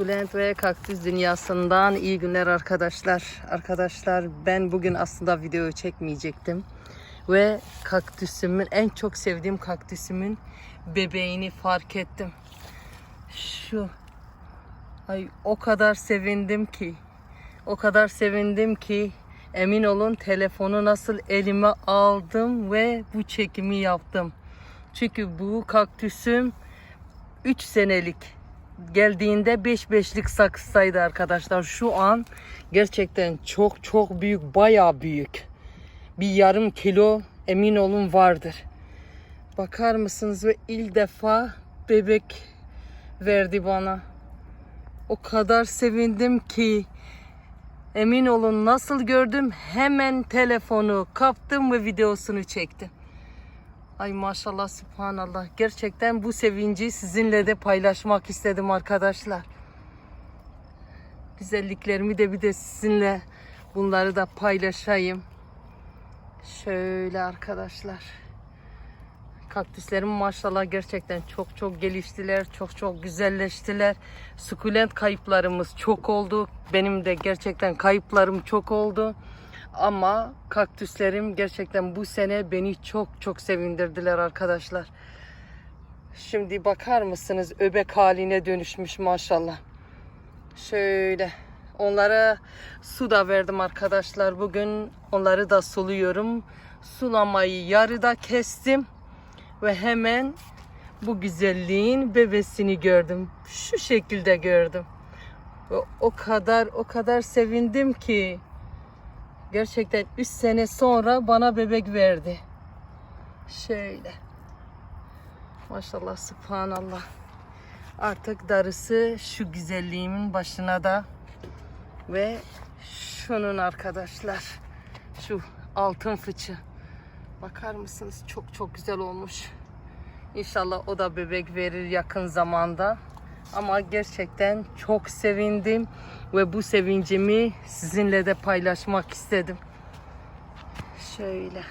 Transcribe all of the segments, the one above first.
Sukulent ve kaktüs dünyasından iyi günler arkadaşlar. Arkadaşlar ben bugün aslında video çekmeyecektim. Ve kaktüsümün en çok sevdiğim kaktüsümün bebeğini fark ettim. Şu ay o kadar sevindim ki o kadar sevindim ki emin olun telefonu nasıl elime aldım ve bu çekimi yaptım. Çünkü bu kaktüsüm 3 senelik geldiğinde 5 beşlik saksıydı arkadaşlar. Şu an gerçekten çok çok büyük, bayağı büyük. Bir yarım kilo emin olun vardır. Bakar mısınız ve ilk defa bebek verdi bana. O kadar sevindim ki emin olun nasıl gördüm hemen telefonu kaptım ve videosunu çektim. Ay maşallah subhanallah. Gerçekten bu sevinci sizinle de paylaşmak istedim arkadaşlar. Güzelliklerimi de bir de sizinle bunları da paylaşayım. Şöyle arkadaşlar. Kaktüslerim maşallah gerçekten çok çok geliştiler. Çok çok güzelleştiler. Sukulent kayıplarımız çok oldu. Benim de gerçekten kayıplarım çok oldu. Ama kaktüslerim gerçekten bu sene beni çok çok sevindirdiler arkadaşlar. Şimdi bakar mısınız öbek haline dönüşmüş maşallah. Şöyle onlara su da verdim arkadaşlar. Bugün onları da suluyorum. Sulamayı yarıda kestim ve hemen bu güzelliğin bebesini gördüm. Şu şekilde gördüm. Ve o kadar o kadar sevindim ki Gerçekten 3 sene sonra bana bebek verdi. Şöyle. Maşallah subhanallah. Artık darısı şu güzelliğimin başına da ve şunun arkadaşlar. Şu altın fıçı. Bakar mısınız? Çok çok güzel olmuş. İnşallah o da bebek verir yakın zamanda. Ama gerçekten çok sevindim ve bu sevincimi sizinle de paylaşmak istedim. Şöyle.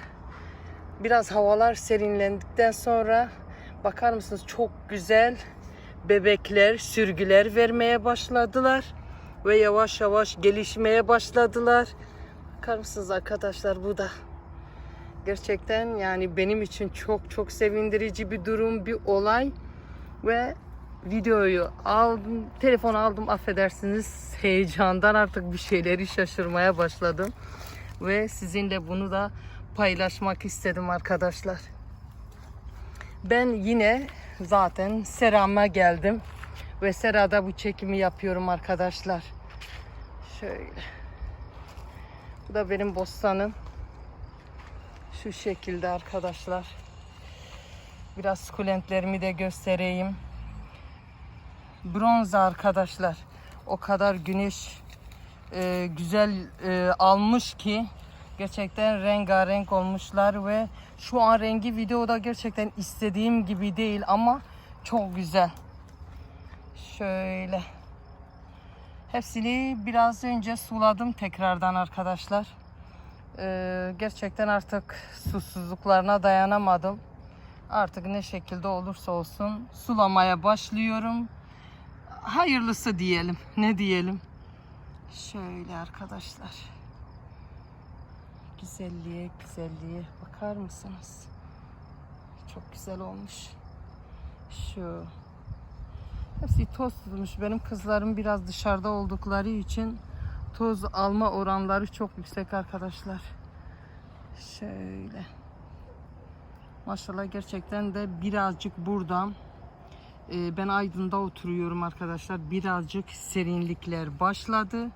Biraz havalar serinlendikten sonra bakar mısınız çok güzel bebekler, sürgüler vermeye başladılar ve yavaş yavaş gelişmeye başladılar. Bakar mısınız arkadaşlar bu da gerçekten yani benim için çok çok sevindirici bir durum, bir olay ve videoyu aldım, telefon aldım affedersiniz heyecandan artık bir şeyleri şaşırmaya başladım ve sizinle bunu da paylaşmak istedim arkadaşlar. Ben yine zaten Serama geldim ve Serada bu çekimi yapıyorum arkadaşlar. Şöyle. Bu da benim bostanım. Şu şekilde arkadaşlar. Biraz sukulentlerimi de göstereyim bronz arkadaşlar. O kadar güneş e, güzel e, almış ki gerçekten rengarenk olmuşlar ve şu an rengi videoda gerçekten istediğim gibi değil ama çok güzel. Şöyle. Hepsini biraz önce suladım tekrardan arkadaşlar. Ee, gerçekten artık susuzluklarına dayanamadım. Artık ne şekilde olursa olsun sulamaya başlıyorum hayırlısı diyelim. Ne diyelim? Şöyle arkadaşlar. Güzelliğe, güzelliğe bakar mısınız? Çok güzel olmuş. Şu. Hepsi toz tutmuş. Benim kızlarım biraz dışarıda oldukları için toz alma oranları çok yüksek arkadaşlar. Şöyle. Maşallah gerçekten de birazcık buradan ee, ben Aydın'da oturuyorum arkadaşlar. Birazcık serinlikler başladı.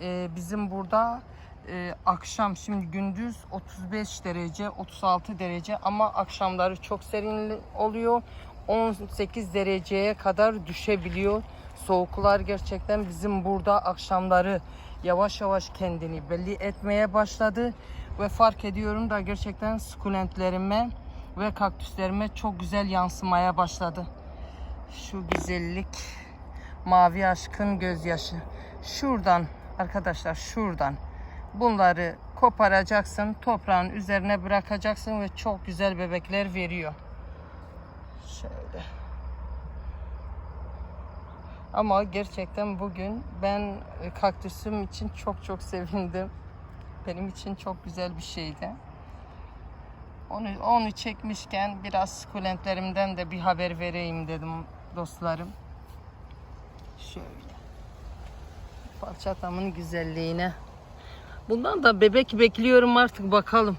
Ee, bizim burada e, akşam şimdi gündüz 35 derece 36 derece ama akşamları çok serin oluyor. 18 dereceye kadar düşebiliyor. Soğuklar gerçekten bizim burada akşamları yavaş yavaş kendini belli etmeye başladı. Ve fark ediyorum da gerçekten sukulentlerime ve kaktüslerime çok güzel yansımaya başladı. Şu güzellik mavi aşkın gözyaşı. Şuradan arkadaşlar şuradan bunları koparacaksın. Toprağın üzerine bırakacaksın ve çok güzel bebekler veriyor. Şöyle. Ama gerçekten bugün ben kaktüsüm için çok çok sevindim. Benim için çok güzel bir şeydi. Onu, onu çekmişken biraz sukulentlerimden de bir haber vereyim dedim dostlarım. Şöyle. Falçatamın güzelliğine. Bundan da bebek bekliyorum artık bakalım.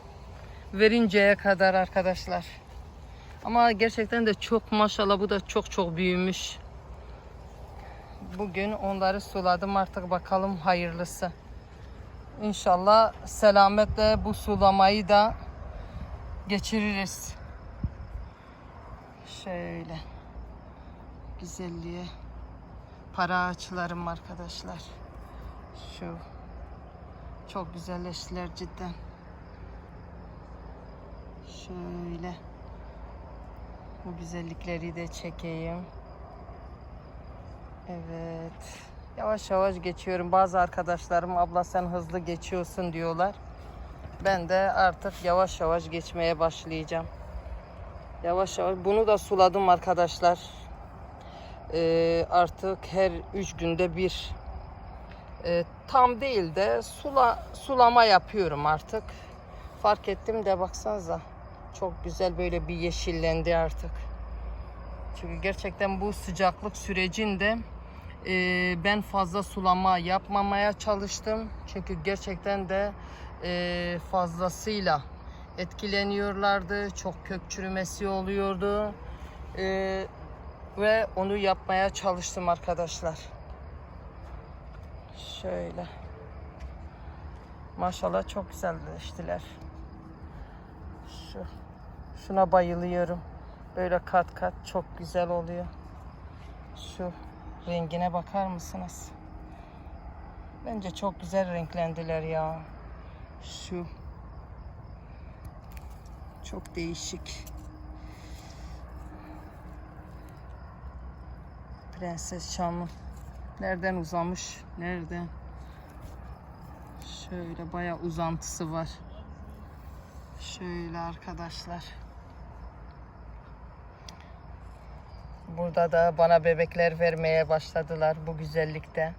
Verinceye kadar arkadaşlar. Ama gerçekten de çok maşallah bu da çok çok büyümüş. Bugün onları suladım artık bakalım hayırlısı. İnşallah selametle bu sulamayı da geçiririz. Şöyle. Güzelliğe. Para ağaçlarım arkadaşlar. Şu. Çok güzelleştiler cidden. Şöyle. Bu güzellikleri de çekeyim. Evet. Yavaş yavaş geçiyorum. Bazı arkadaşlarım abla sen hızlı geçiyorsun diyorlar. Ben de artık yavaş yavaş geçmeye başlayacağım. Yavaş yavaş. Bunu da suladım arkadaşlar. Ee, artık her üç günde bir e, tam değil de sula, sulama yapıyorum artık. Fark ettim de baksanıza. Çok güzel böyle bir yeşillendi artık. Çünkü gerçekten bu sıcaklık sürecinde e, ben fazla sulama yapmamaya çalıştım. Çünkü gerçekten de e, fazlasıyla etkileniyorlardı. Çok kök çürümesi oluyordu. E, ve onu yapmaya çalıştım arkadaşlar. Şöyle. Maşallah çok güzelleştiler. Şu. Şuna bayılıyorum. Böyle kat kat çok güzel oluyor. Şu rengine bakar mısınız? Bence çok güzel renklendiler ya. Şu. Çok değişik. Prenses Çamı. Nereden uzamış? Nereden? Şöyle bayağı uzantısı var. Şöyle arkadaşlar. Burada da bana bebekler vermeye başladılar bu güzellikte.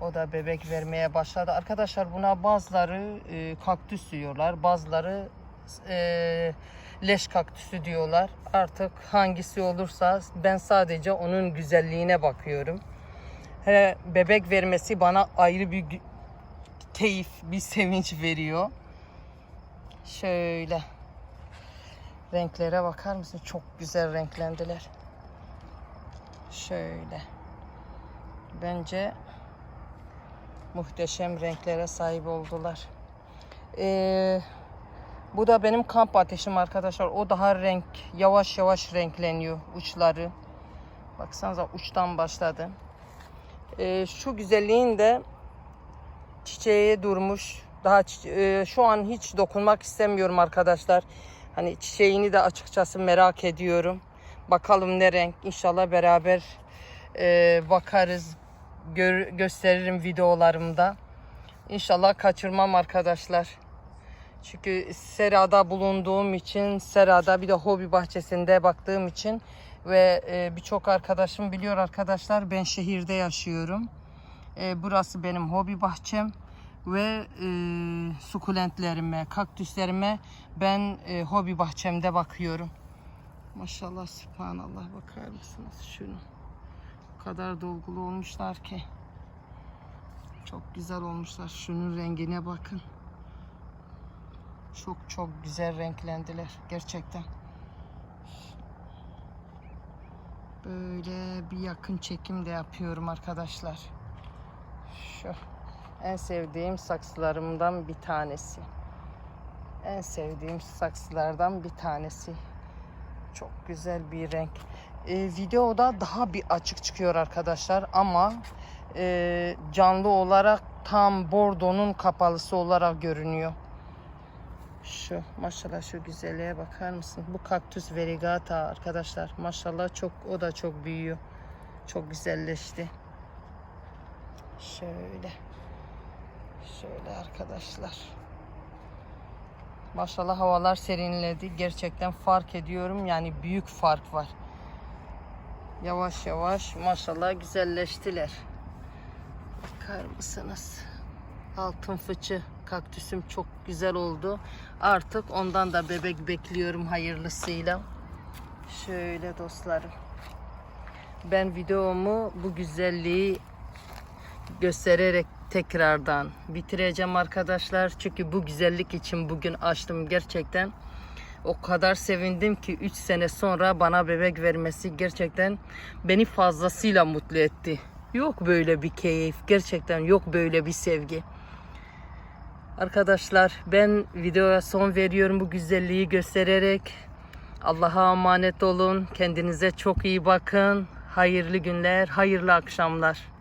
O da bebek vermeye başladı. Arkadaşlar buna bazıları e, kaktüs diyorlar. Bazıları e, leş kaktüsü diyorlar. Artık hangisi olursa ben sadece onun güzelliğine bakıyorum. Hele bebek vermesi bana ayrı bir keyif, bir sevinç veriyor. Şöyle. Renklere bakar mısın? Çok güzel renklendiler. Şöyle. Bence muhteşem renklere sahip oldular. Ee, bu da benim kamp ateşim arkadaşlar. O daha renk, yavaş yavaş renkleniyor uçları. Baksanıza uçtan başladı. Ee, şu güzelliğin de çiçeğe durmuş. Daha e, şu an hiç dokunmak istemiyorum arkadaşlar. Hani çiçeğini de açıkçası merak ediyorum. Bakalım ne renk. İnşallah beraber e, bakarız. Gör- gösteririm videolarımda. İnşallah kaçırmam arkadaşlar. Çünkü serada bulunduğum için, serada bir de hobi bahçesinde baktığım için ve e, birçok arkadaşım biliyor arkadaşlar ben şehirde yaşıyorum. E, burası benim hobi bahçem ve e, sukulentlerime, kaktüslerime ben e, hobi bahçemde bakıyorum. Maşallah subhanallah bakar mısınız şunu? O kadar dolgulu olmuşlar ki. Çok güzel olmuşlar. Şunun rengine bakın. Çok çok güzel renklendiler gerçekten. Böyle bir yakın çekim de yapıyorum arkadaşlar. Şu en sevdiğim saksılarımdan bir tanesi. En sevdiğim saksılardan bir tanesi. Çok güzel bir renk. Ee, videoda daha bir açık çıkıyor arkadaşlar ama e, canlı olarak tam bordonun kapalısı olarak görünüyor. Şu maşallah şu güzelliğe bakar mısın? Bu kaktüs verigata arkadaşlar. Maşallah çok o da çok büyüyor. Çok güzelleşti. Şöyle. Şöyle arkadaşlar. Maşallah havalar serinledi. Gerçekten fark ediyorum. Yani büyük fark var. Yavaş yavaş maşallah güzelleştiler. Bakar mısınız? Altın fıçı kaktüsüm çok güzel oldu. Artık ondan da bebek bekliyorum hayırlısıyla. Şöyle dostlarım. Ben videomu bu güzelliği göstererek tekrardan bitireceğim arkadaşlar. Çünkü bu güzellik için bugün açtım gerçekten. O kadar sevindim ki 3 sene sonra bana bebek vermesi gerçekten beni fazlasıyla mutlu etti. Yok böyle bir keyif, gerçekten yok böyle bir sevgi. Arkadaşlar ben videoya son veriyorum bu güzelliği göstererek. Allah'a emanet olun. Kendinize çok iyi bakın. Hayırlı günler, hayırlı akşamlar.